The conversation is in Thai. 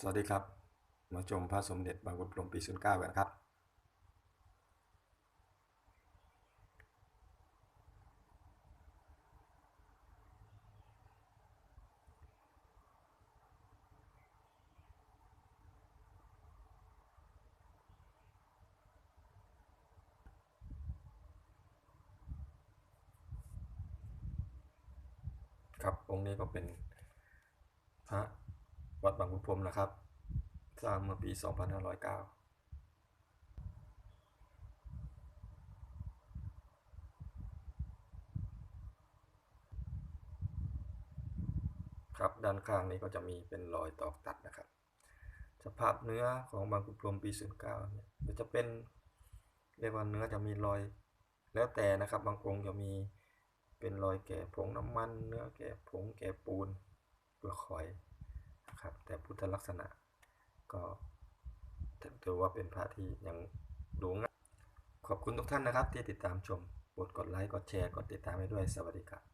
สวัสดีครับ มาชมพระสมเด็จบางขุนพรมปี 09 กันครับ ครับองค์นี้ก็เป็นพระ วัดบางขุนพรมนะครับ สร้างเมื่อปี 2509ครับด้านข้างนี้ก็จะมีเป็นรอยตอกตัดนะครับ สภาพเนื้อของบางขุนพรมปี 09เนี่ยจะเป็นเรียกว่าเนื้อจะมีรอยแล้วแต่นะครับ บางองค์จะมีเป็นรอยแก่ผงน้ำมัน เนื้อแก่ผงแก่ปูนเปลือกหอย นะครับ แต่พุทธลักษณะก็ถือว่าเป็นพระที่ยังดูง่ายขอบคุณทุกท่านนะครับที่ติดตามชมโปรดกดไลค์กดแชร์กดติดตามให้ด้วยสวัสดีครับ